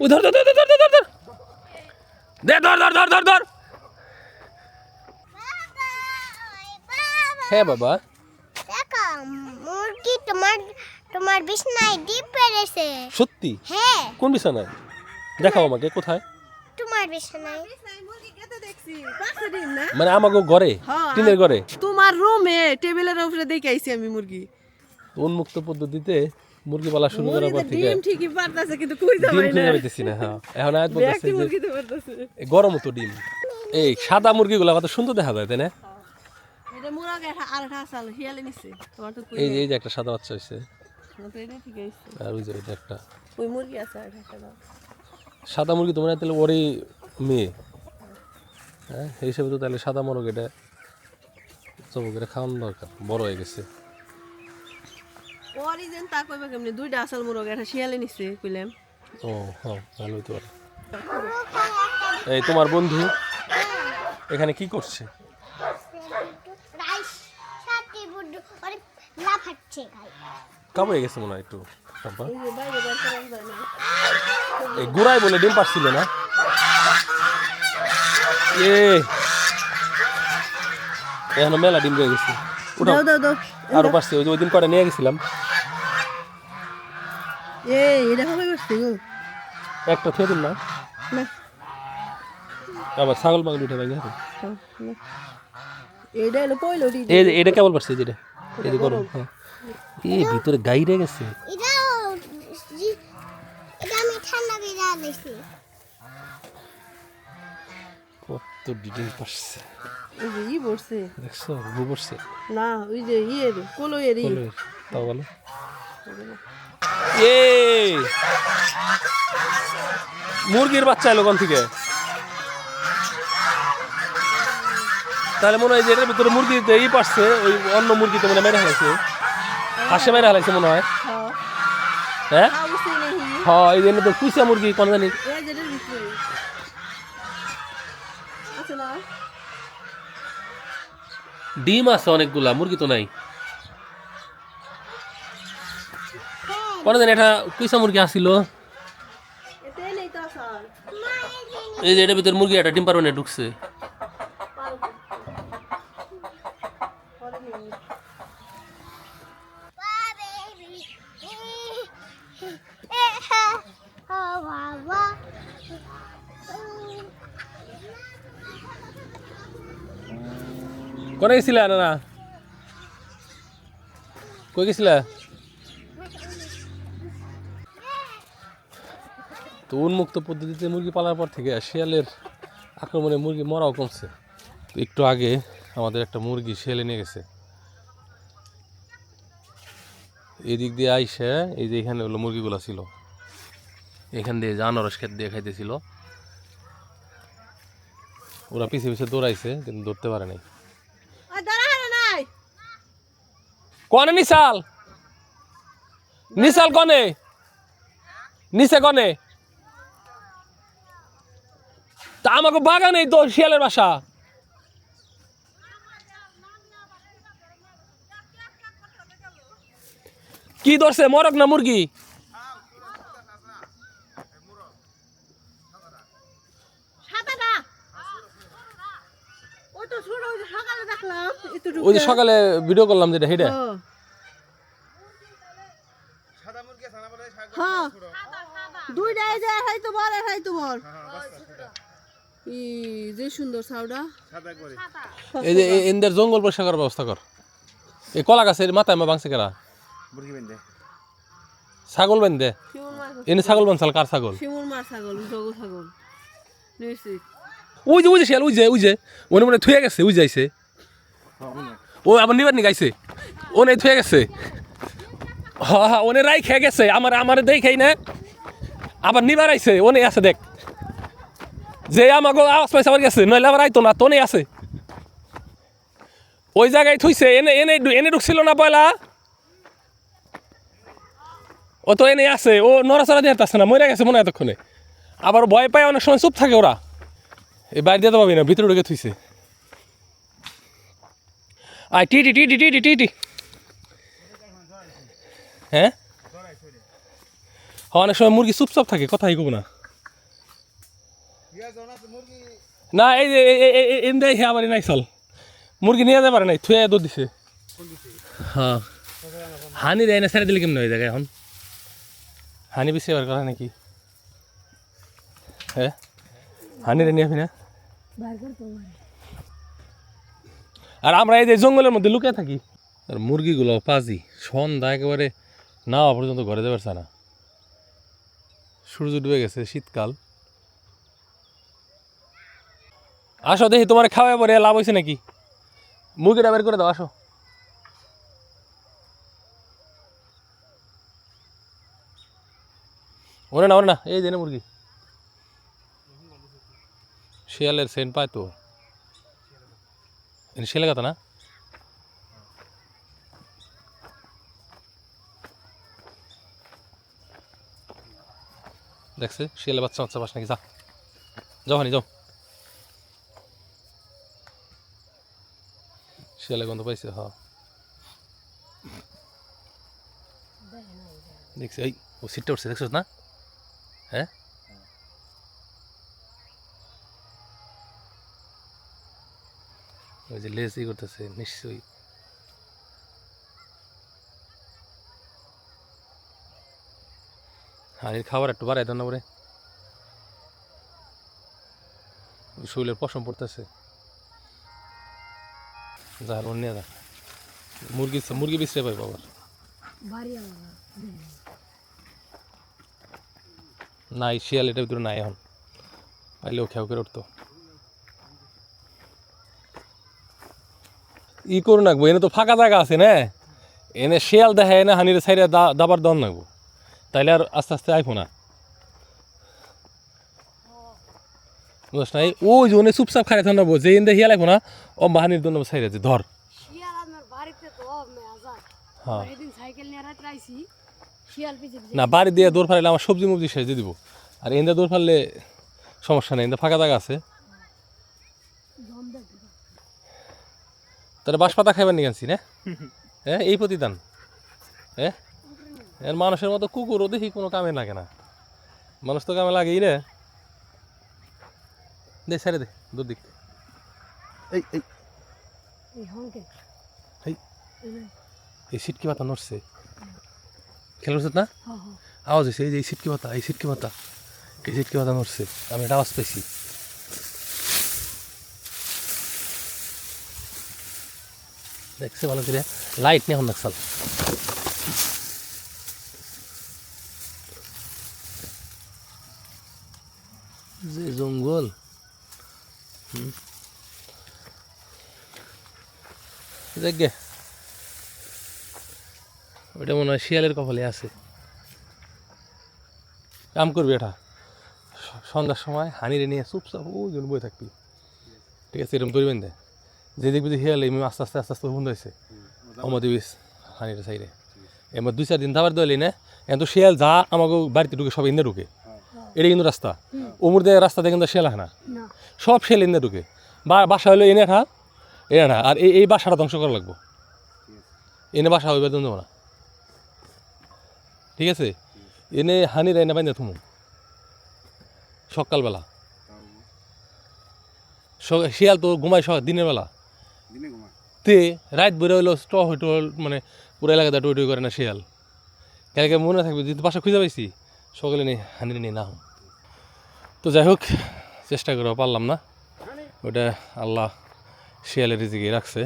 ও ধর ধর ধর ধর ধর ধর ধর। দে ধর ধর ধর ধর ধর। হ্যাঁ বাবা। দেখো মুরগি তোমার তোমার বিছনায় ডিপ পেরেছে সত্যি? হ্যাঁ। কোন বিছানায়? দেখাও আমাকে কোথায়? তোমার বিছানায়। মানে আমাকে ঘরে হ্যাঁ, টিনের ঘরে? তোমার রুমে টেবিলের উপরে দেখে আইছি আমি মুরগি। উন্মুক্ত পদ্ধতিতে মুরগি পালা শুরু করার পর থেকে ডিম ঠিকই পারতাছে কিন্তু কই ডিম যাবাই না। খুঁজে পেতেছি না হ্যাঁ। এখন আয়াত বলতেছে যে গরম তো ডিম। এই সাদা মুরগিগুলো কত সুন্দর দেখা যায় তাই না? এটা মুরগ আর হিয়ালে নিছে। তোমার তো এই যে এই যে একটা সাদা বাচ্চা এটা আছে আর ওই যে ওইটা একটা। ওই মুরগি আছে আর সাদা। মুরগি তোমার তাহলে ওরই মেয়ে। হ্যাঁ এই হিসেবে তো তাহলে সাদা মোরগ এটা এটা খাওয়ানো দরকার বড় হয়ে গেছে। অরিজিন তা কইবা কেমনে? দুইটা আসাল মুরগ একটা শিয়ালে নিছে কইলাম ও হ্যাঁ ভালো পারে এই তোমার বন্ধু এখানে কি করছে? কামড়ে গেছে মনে হয় একটু এই যে বাইরে বের করা যায় না। এই গুড়াই বলে ডিম পারছিল না? এ এখন মেলা ডিম রয়ে গেছে। উঠাও দাও দাও। দাও আরও পারছে ওই ওই দিন কটা নিয়ে গেছিলাম? এই এটা হবে করছে গো একটা খেয়ে দিন না। না। আবার ছাগল মাগল উঠে ভাই খাও, এইটা হলো পয়লো এই এটা কেবল পারছে যেটা এই যে গরম হ্যাঁ। এই ভিতরে গাই রে গেছে। এটাও এটা আমি ঠান্ডা বিরা দিছি কত ডিম পারছে। এই যে ই বসছে দেখছ পড়ছে। না ওই যে ইয়ের কলইয়ের ই। কলের তাও বলো। এ মুরগির বাচ্চা এলো কোন থেকে? তাহলে মনে হয় যে এটার ভিতরে মুরগি ই পারছে, ওই অন্য মুরগি তো মানে মেরে ফেলাইছে। হাসে মেরে ফেলাইছে মনে হয়। হ্যাঁ? হ্যাঁ এই জন্য তো কুইসা মুরগি কোন জানি। ডিম আছে অনেকগুলা, মুরগি তো নাই। জানি এটা কুইসা মুরগি আসিল এই যে এটার ভিতরে মুরগি একটা ডিম পারবে ঢুকছে। ও বাবা কোনে গেছিলা না কই গেছিলা? তো উন্মুক্ত পদ্ধতিতে মুরগি পালার পর থেকে শিয়ালের আক্রমণে মুরগি মরাও কমছে। একটু আগে আমাদের একটা মুরগি শিয়ালে নিয়ে গেছে। এদিক দিয়ে আইসে এই যে এখানে হলো মুরগিগুলো ছিল। এখান দিয়ে জানরস খেত দিয়ে খাইতেছিল। ওরা পিছিয়ে পিছিয়ে দৌড়াইছে কিন্তু ধরতে পারে নাই। কনে নিশাল? নিশাল কনে? নিচে কনে? তা আমাকে বাগানেই তো শিয়ালের বাসা। কি ধরছে মরক না মুরগি? ওই যে সকালে ভিডিও করলাম যেটা হেডে দুইটাই যায় হাই তোমার বল হাই বল যে সুন্দর সাউডা এই যে এদের জঙ্গল পরিষ্কার করার ব্যবস্থা কর। এই কলা গাছের মাথায় মা বাংছে কেরা ছাগল বেন দে। এনে ছাগল বানছাল কার ছাগল? শিমুর মার ছাগল জগু ছাগল। ওই যে ওই যে শিয়াল ওই যে ওই যে। মনে মনে থুয়ে গেছে ওই যাইছে ও আবার নিবার নি গাইছে ও নেই থুয়ে গেছে। হ্যাঁ হ্যাঁ ওনে রাই খেয়ে গেছে। আমার আমার দেখাই না। আবার নিবার আইছে। ও নেই আছে দেখ। যে আমাকে আওয়াজ পাইছে আমার গেছে নইলে আবার আইতো না তো নেই আছে। ওই জায়গায় থুইছে, এনে এনে এনে ঢুকছিল না পয়লা? ও তো এনে আছে, ও নড়াচড়া দিয়ে আসছে না মরে গেছে মনে এতক্ষণে। আবার ভয় পায় অনেক সময় চুপ থাকে ওরা। এই বাইরে তো পাবি না, ভিতরে ঢুকে থুইছে। টি দি টি টি হে হ্যাঁ? অনেক সময় মুরগি চুপচাপ থাকে, কথাই কব না। না এই যে এমনি হে আমার নাই চল মুরগি নিয়ে যেতে পারে নাই থুয়ে দুধ দিছে। হ্যাঁ। হানি দেয় না ছেড়ে দিলে কেমন হয়ে যায় এখন? হানি বেশি এবার করা নাকি? হ্যাঁ? হানি রে নিয়ে না? আর আমরা এই যে জঙ্গলের মধ্যে লুকিয়ে থাকি। আর মুরগিগুলো পাজি সন্ধ্যা একেবারে না পর্যন্ত ঘরে পারছে না সূর্য ডুবে গেছে শীতকাল। আসো দেখি, তোমার খাওয়া পরে লাভ হয়েছে নাকি? মুরগিটা বের করে দাও, আসো। ওরে না ওরে না, এই জেনে মুরগি। শিয়ালের সেন্ট পায় তো। শিয়ালে কথা না? দেখছে শিয়ালে বাচ্চা বাচ্চা পাস নাকি, যা। যাও হানি, যাও। শিয়ালে গন্ধ পাইছে হ দেখছি এই ও সিটটা উঠছে দেখছিস না হ্যাঁ ওই যে লেজ ই করতেছে নিশ্চয়ই হানির খাবার একটু বাড়াই দেন না পরে শরীরের পশম পড়তেছে যা ওর নিয়ে যা মুরগি মুরগি বিছড়ে পাই বাবার। নাই শিয়াল এটার ভিতরে নাই এখন। পাইলেও খেয়াল করে উঠতো। ই করুন নাকবো এনে তো ফাঁকা জায়গা আছে না? এনে শিয়াল দেখে এনে হানির সাইডে দাবার দন নাকবো তাইলে আর আস্তে আস্তে আইফো না। বুঝছ নাই ওই যে চুপচাপ খাই থান নেব যে এনে হিয়া লাগবো না ও বাহানির দন সাইডে যে ধর। হ্যাঁ। না বাড়ি দিয়ে দৌড় ফারলে আমার সবজি মবজি সেজে দিব। আর এন্দা দৌড় ফারলে সমস্যা নেই এন্দা ফাঁকা জায়গা আছে। তাহলে বাঁশ পাতা খাইবার নিয়ে না? হ্যাঁ এই প্রতিদান। হ্যাঁ এর মানুষের মতো কুকুরও দেখি কোনো কামে লাগে না। মানুষ তো কামে লাগেই রে দে ছেড়ে দে দুর দিক। এই এই। এই এই সিটকি পাতা নড়ছে। খেয়াল করছিস না? আওয়াজ হয়েছে এই যে এই সিটকি পাতা এই সিটকি পাতা। এই সিটকি পাতা নড়ছে। আমি এটা আওয়াজ পাইছি। দেখছে ভালো করে? লাইট নিয়ে এখন নাকসাল যে জঙ্গল। হুম। দেখগে ওটা মনে হয় শিয়ালের কপালে আছে। কাম করবি এটা। সন্ধ্যার সময় হানিরে নিয়ে চুপচাপ ওই জন্য বয়ে থাকবি। ঠিক আছে, এরকম করবেন দে। যে দেখবি যে এমনি আস্তে আস্তে আস্তে আস্তে বন্ধ হয়েছে। অমর দিবিস হানিরে সাইডে এবার দুই চার দিন দাবার দিলি না? এখন তো শিয়াল যা আমাকে বাড়িতে ঢুকে সব ইন্দে ঢুকে। এটা কিন্তু রাস্তা। ওমর দিয়ে রাস্তা দিয়ে কিন্তু শিয়াল আহে না। না। সব শিয়াল এনে ঢুকে। বা বাসা হলো এনে ঠা এনে ঠা আর এই এই বাসাটা ধ্বংস করা লাগবো। এনে বাসা হইবে দেবো না। ঠিক আছে? এনে হানি রাইনা বাইনা থুমু। সকালবেলা। শিয়াল তো ঘুমায় সকাল দিনের বেলা। তে রাত বেরো হইল স্ট হইটো মানে পুরো এলাকাতে টই টই করে না শিয়াল। কালকে মনে থাকবে যদি বাসা খুঁজে পাইছি সকালে নেই হানি নিয়ে না হোক। তো যাই হোক, চেষ্টা করে পারলাম না। ওটা আল্লাহ শিয়ালের রিজিকে রাখছে।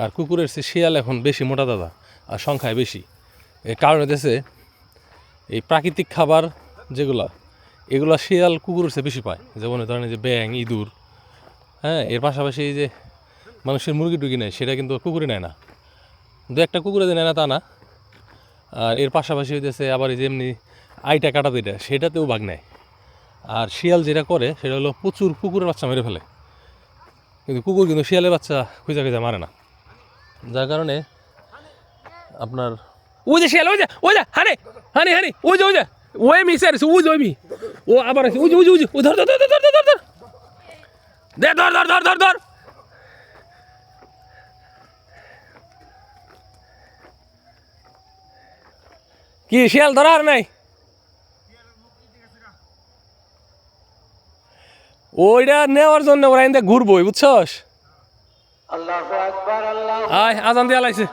আর কুকুরের চেয়ে শিয়াল এখন বেশি মোটা দাদা, আর সংখ্যায় বেশি। এর কারণ হতেছে এই প্রাকৃতিক খাবার যেগুলা, এগুলা শিয়াল কুকুরের চেয়ে বেশি পায়। যেমন ধরেন যে ব্যাং ইঁদুর হ্যাঁ এর পাশাপাশি এই যে মানুষের মুরগি টুকি নেয়, সেটা কিন্তু কুকুরে নেয় না। দু একটা কুকুরে যে নেয় না তা না। আর এর পাশাপাশি হইতেছে আবার এই যে এমনি আইটা কাটা যেটা সেটাতেও বাঘ নেয়। আর শিয়াল যেটা করে, সেটা হলো প্রচুর কুকুরের বাচ্চা মেরে ফেলে। কিন্তু কুকুর কিন্তু শিয়ালের বাচ্চা খুঁজা খুঁজা মারে না। যার কারণে আপনার ওই যে শিয়াল, ওই যে ওই যে, হানি হানি হানি, ওই যে ওই যে, ওই মিস ওই যে, ওই ও আবার আছে যে, ওই যে ও ধর ধর ধর ধর ধর ধর দে, ধর ধর ধর ধর ধর। কি, শিয়াল ধরা আর নাই? ওইটা নেওয়ার জন্য ওরা এনে ঘুরবো বুঝছস? আয় আজান দেওয়া লাগছে